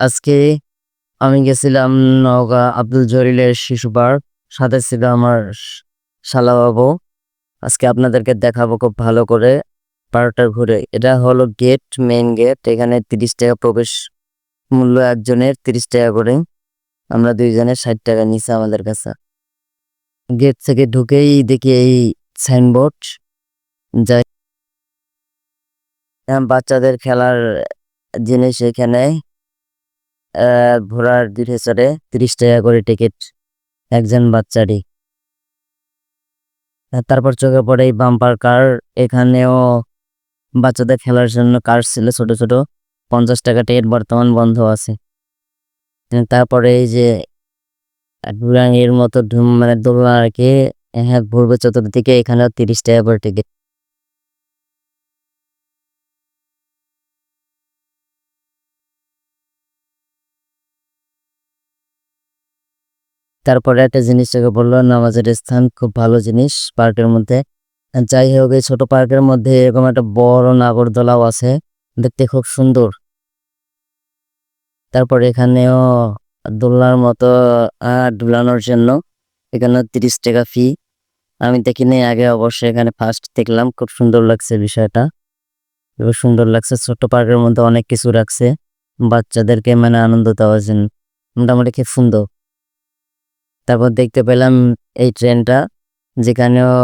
আজকে আমি গেছিলাম নওগাঁ আব্দুল জলিলের শিশু পার্ক সাথে ছিল আমার শ- শালাবাবু। আজকে আপনাদেরকে দেখাবো খুব ভালো করে পার্কটা ঘুরে। এটা হলো গেট, মেইন গেট। এখানে তিরিশ টাকা প্রবেশ মূল্য একজনের, তিরিশ টাকা করে। আমরা দুইজনের ষাট টাকা নিছে আমাদের কাছে। গেট থেকে ঢুকেই দেখি এই সাইনবোর্ড। যাই বাচ্চাদের খেলার জিনিস এখানে। ঘোড়ার দিকে চড়ে তিরিশ টাকা করে টিকিট, একজন বাচ্চারই। তারপর চোখে পড়ে এই বাম্পার কার, এখানেও বাচ্চাদের খেলার জন্য কার ছিল ছোট ছোট, পঞ্চাশ টাকা টিকিট বর্তমান বন্ধ আছে। তারপরে এই যে এর মতো মানে দোলনা আর কি হ্যাঁ ঘুরবে চতুর্দিকে এখানেও তিরিশ টাকা করে টিকিট। তারপরে একটা জিনিস চোখে পড়ল নামাজের স্থান খুব ভালো জিনিস পার্কের মধ্যে। যাই হোক, এই ছোট পার্কের মধ্যে এরকম একটা বড় নাগরদোলাও আছে, দেখতে খুব সুন্দর। তারপর এখানেও দোলনার মতো দুলানোর জন্য এখানে তিরিশ টাকা ফি আমি দেখিনি, আগে অবশ্যই এখানে ফার্স্ট দেখলাম, খুব সুন্দর লাগছে বিষয়টা। খুব সুন্দর লাগছে, ছোট পার্কের মধ্যে অনেক কিছু রাখছে, বাচ্চাদেরকে মানে আনন্দ দেওয়ার জন্য। মোটামুটি খুব সুন্দর। তারপর দেখতে পেলাম এই ট্রেনটা, যেখানেও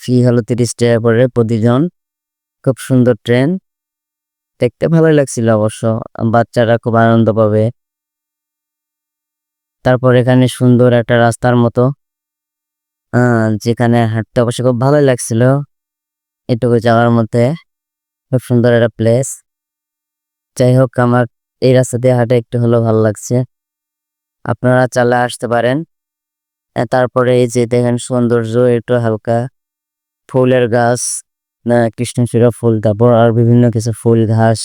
ফি হলো তিরিশ টাকা করে প্রতিজন। খুব সুন্দর ট্রেন। দেখতে ভালোই লাগছিল অবশ্য, বাচ্চারা খুব আনন্দ পাবে। তারপর এখানে সুন্দর একটা রাস্তার মতো যেখানে হাঁটতে অবশ্য খুব ভালোই লাগছিল। এটুকু যাওয়ার মধ্যে, খুব সুন্দর একটা প্লেস যাই হোক, আমার এই রাস্তা দিয়ে হাঁটে একটু হলেও ভালো লাগছে। আপনারা চালে আসতে পারেন। তারপরে এই যে দেখেন সৌন্দর্য, একটু হালকা ফুলের গাছ, না, কৃষ্ণচূড়া ফুল, তারপর আর বিভিন্ন কিছু ফুল, ঘাস।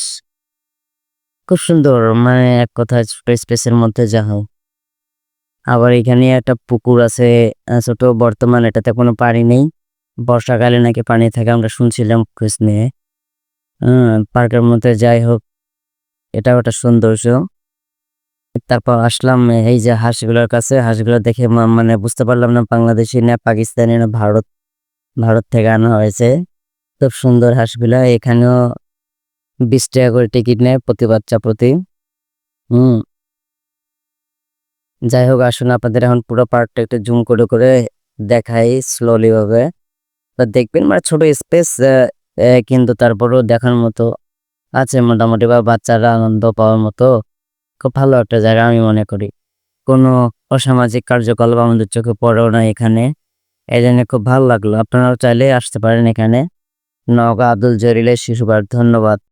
খুব সুন্দর মানে এক ছোট স্পেসের মধ্যে যা হোক আবার এখানে একটা পুকুর আছে ছোট, বর্তমান এটাতে কোনো পানি নেই। বর্ষাকালে নাকি পানি থাকে, আমরা শুনছিলাম খোঁজ নিয়ে। পার্কের মধ্যে যাই হোক, এটাও একটা সৌন্দর্য। তারপর আসলাম, এই যে হাঁসগুলোর কাছে। হাঁসগুলো দেখে মানে বুঝতে পারলাম না, বাংলাদেশি না পাকিস্তানি, না ভারত ভারত থেকে আনা হয়েছে। খুব সুন্দর হাঁসগুলো। এখানেও বিশ টাকা করে টিকিট নেয় প্রতি বাচ্চা প্রতি। হুম। যাই হোক, আসুন আপনাদের এখন পুরো পার্কটা একটু জুম করে করে দেখাই স্লোলি ভাবে। তা দেখবেন মানে ছোট স্পেস কিন্তু তারপরেও দেখার মতো আছে মোটামুটি বা বাচ্চারা আনন্দ পাওয়ার মতো। খুব ভালো একটা জায়গা আমি মনে করি। কোনো অসামাজিক কার্যকলাপ আমাদের চোখে পড়েও না এখানে। এই জন্য খুব ভালো লাগল। আপনারাও চাইলে আসতে পারেন এখানে। নওগাঁ আব্দুল জরিলের শিশু পার্ক ধন্যবাদ।